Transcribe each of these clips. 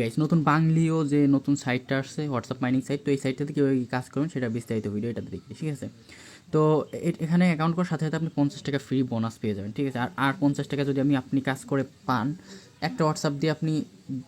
Guys নতুন বাংলিও যে নতুন সাইটটা আসছে হোয়াটসঅ্যাপ মাইনিং সাইট তো এই সাইটটাতে কীভাবে কাজ করবেন সেটা বিস্তারিত ভিডিও এটাতে দেখি ঠিক আছে? তো এখানে অ্যাকাউন্ট করার সাথে সাথে আপনি পঞ্চাশ টাকা ফ্রি বোনাস পেয়ে যাবেন, ঠিক আছে? আর আর পঞ্চাশ টাকা যদি আমি আপনি কাজ করে পান, একটা হোয়াটসঅ্যাপ দিয়ে আপনি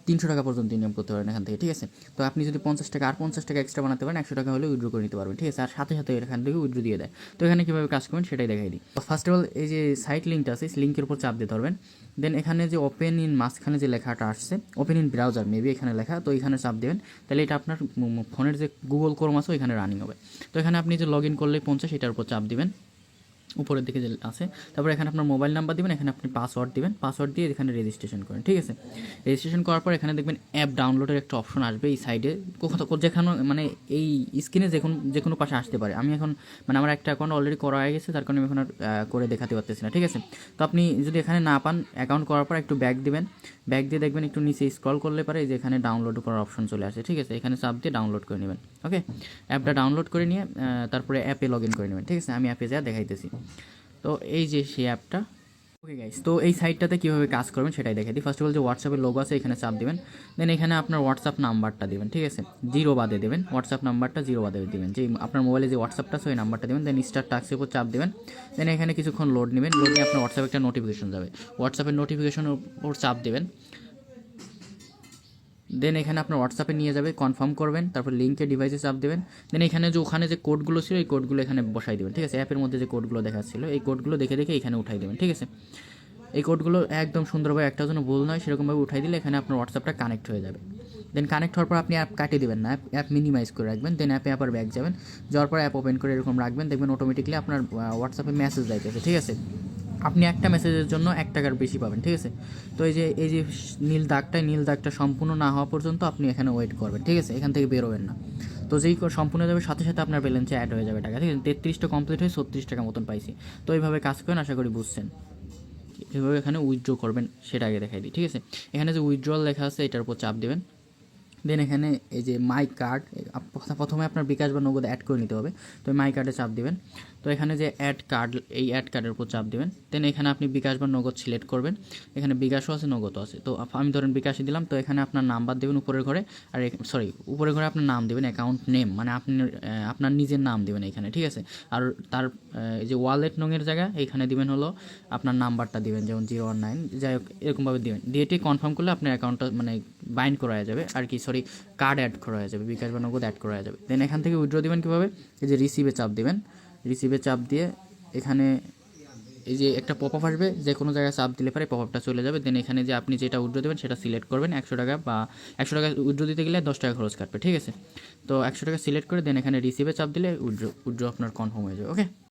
তিনশো টাকা পর্যন্ত ইনকাম করতে পারেন এখান থেকে, ঠিক আছে? তো আপনি যদি পঞ্চাশ টাকা, আর পঞ্চাশ টাকা এক্সট্রা বানাতে পারেন, একশো টাকা হলে উইড্রো করে নিতে পারবেন, ঠিক আছে? আর সাথে সাথে এখান থেকে উইড্রো দিয়ে দেয়। তো এখানে কীভাবে কাজ করবেন সেটাই দেখাই দিই। ফার্স্ট অফ অল এই যে সাইট লিঙ্কটা আছে লিঙ্কের উপর চাপ দিতে পারবেন। দেন এখানে যে ওপেন ইন মাঝখানে যে লেখাটা আসছে ওপেন ইন ব্রাউজার মেবি এখানে লেখা, তো এখানে চাপ দেবেন। তাহলে এটা আপনার ফোনের যে গুগল ক্রোম আছে, ওইখানে রানিং হবে। তো এখানে আপনি যে লগ ইন করলেই পঞ্চাশ, এটার উপর চাপ দিবেন। উপরের দিকে যে আছে, তারপর এখানে আপনার মোবাইল নাম্বার দিবেন, এখানে আপনি পাসওয়ার্ড দিবেন পাসওয়ার্ড দিয়ে এখানে রেজিস্ট্রেশন করেন, ঠিক আছে? রেজিস্ট্রেশন করার পর এখানে দেখবেন অ্যাপ ডাউনলোডের একটা অপশন আসবে এই সাইডে কোথাও যেখানে মানে এই স্ক্রিনে যে কোনো যে কোনো পাশে আসতে পারে। আমি এখন মানে আমার একটা অ্যাকাউন্ট অলরেডি করা হয়ে গেছে, তার কারণে আমি এখন আর করে দেখাতে পারতেছি না, ঠিক আছে? তো আপনি যদি এখানে না পান অ্যাকাউন্ট করার পর একটু ব্যাক দিবেন। ব্যাক দিয়ে দেখবেন একটু নিচে স্ক্রল করলে পারে যে এখানে ডাউনলোড করার অপশন চলে আসে, ঠিক আছে? এখানে চাপ দিয়ে ডাউনলোড করে নেবেন ওকে অ্যাপটা ডাউনলোড করে নিয়ে তারপরে অ্যাপে লগ ইন করে নেবেন, ঠিক আছে? আমি অ্যাপে যা দেখাইতেছি। তো এই যে সেই অ্যাপটা। ওকে গাইস তো এই সাইটটাতে কীভাবে কাজ করবেন সেটাই দেখাই দিই। ফার্স্ট অফ অল যে হোয়াটসঅ্যাপের লোগো আছে, এখানে চাপ দিবেন। দেন এখানে আপনার হোয়াটসঅ্যাপ নাম্বারটা দিবেন, ঠিক আছে? জিরো বাদে দেবেন। হোয়াটসঅ্যাপ নাম্বারটা জিরো বাদে দিবেন। যে আপনার মোবাইলে যে হোয়াটসঅ্যাপটা আছে, ওই নাম্বারটা দেবেন। দেন স্টার টাক্সের উপর চাপ দেবেন। দেন এখানে কিছুক্ষণ লোড নেবেন। লোড নিয়ে আপনার হোয়াটসঅ্যাপে একটা নোটিফিকেশন যাবে। হোয়াটসঅ্যাপের নোটিফিকেশনের উপর চাপ দেবেন। দেন এখানে আপনার হোয়াটসঅ্যাপে নিয়ে যাবে কনফার্ম করবেন, তারপর লিঙ্কে ডিভাইসে চাপ দেবেন। দেন এখানে যে ওখানে যে কোডগুলো ছিল, এই কোডগুলো এখানে বসাই দেবেন, ঠিক আছে? অ্যাপের মধ্যে যে কোডগুলো দেখাচ্ছিল, এই কোডগুলো দেখে দেখে এখানে উঠাই দেবেন, ঠিক আছে? এই কোডগুলো একদম সুন্দরভাবে একটা জন্য ভুল নয়, সেরকমভাবে উঠাই দিলে এখানে আপনার হোয়াটসঅ্যাপটা কানেক্ট হয়ে যাবে। দেন কানেক্ট হওয়ার পর আপনি অ্যাপ কাটিয়ে দেবেন না অ্যাপ মিনিমাইজ করে রাখবেন দেন অ্যাপে আবার ব্যাক যাবেন। যাওয়ার পর অ্যাপ ওপেন করে এরকম রাখবেন, দেখবেন অটোমেটিকলি আপনার হোয়াটসঅ্যাপে মেসেজ যাইতেছে, ঠিক আছে? আপনি একটা মেসেজের জন্য এক টাকার বেশি পাবেন, ঠিক আছে? তো এই যে এই যে নীল দাগটা নীল দাগটা সম্পূর্ণ না হওয়া পর্যন্ত আপনি এখানে ওয়েট করবেন, ঠিক আছে? এখান থেকে বেরোবেন না। তো যেই সম্পূর্ণ যাবে, সাথে সাথে আপনার ব্যালেন্সে অ্যাড হয়ে যাবে টাকা, ঠিক আছে? তেত্রিশটা কমপ্লিট হয়ে ছত্রিশ টাকা মতন পাইছি। তো এইভাবে কাজ করেন, আশা করি বুঝছেন। কীভাবে এখানে উইথড্র করবেন, সেটা আগে দেখাই দিই, ঠিক আছে? এখানে যে উইথড্রল লেখা আছে, এটার উপর চাপ দেবেন। দেন এখানে এই যে মাই কার্ড প্রথমে আপনার বিকাশ বা নগদ অ্যাড করে নিতে হবে। তো মাই কার্ডে চাপ দিবেন। তো এখানে যে অ্যাড কার্ড এই অ্যাড কার্ডের উপর চাপ দিবেন। দেন এখানে আপনি বিকাশ বা নগদ সিলেক্ট করবেন। এখানে বিকাশও আছে, নগদও আছে। তো আমি ধরেন বিকাশে দিলাম, তো এখানে আপনার নাম্বার দেবেন উপরের ঘরে। আর সরি উপরের ঘরে আপনার নাম দেবেন অ্যাকাউন্ট নেম মানে আপনি আপনার নিজের নাম দেবেন এখানে, ঠিক আছে? আর তার এই যে ওয়ালেট নংয়ের জায়গা এইখানে দিবেন হলো আপনার নাম্বারটা দিবেন, যেমন জিরো ওয়ান নাইন যাই হোক, এরকমভাবে দিবেন। ডিএটি কনফার্ম করলে আপনার অ্যাকাউন্টটা মানে বাইন্ড করা যাবে। আর কি সরি কার্ড অ্যাড করা যাবে, বিকাশ বা নগদ অ্যাড করা যাবে। দেন এখান থেকে উইড্রো দিবেন কীভাবে? এই যে রিসিভে চাপ দেবেন। রিসিভে চাপ দিয়ে এখানে এই যে একটা পপ আপ আসবে, যে কোনো জায়গায় চাপ দিলে পরে পপ আপটা চলে যাবে। দেন এখানে যে আপনি যেটা উইড্রো দেবেন, সেটা সিলেক্ট করবেন একশো টাকা বা একশো টাকা উইড্রো দিতে গেলে দশ টাকা খরচ কাটবে, ঠিক আছে? তো একশো টাকা সিলেক্ট করে দেন এখানে রিসিভে চাপ দিলে উইড্রো উইড্রো আপনার কনফার্ম হয়ে যাবে ওকে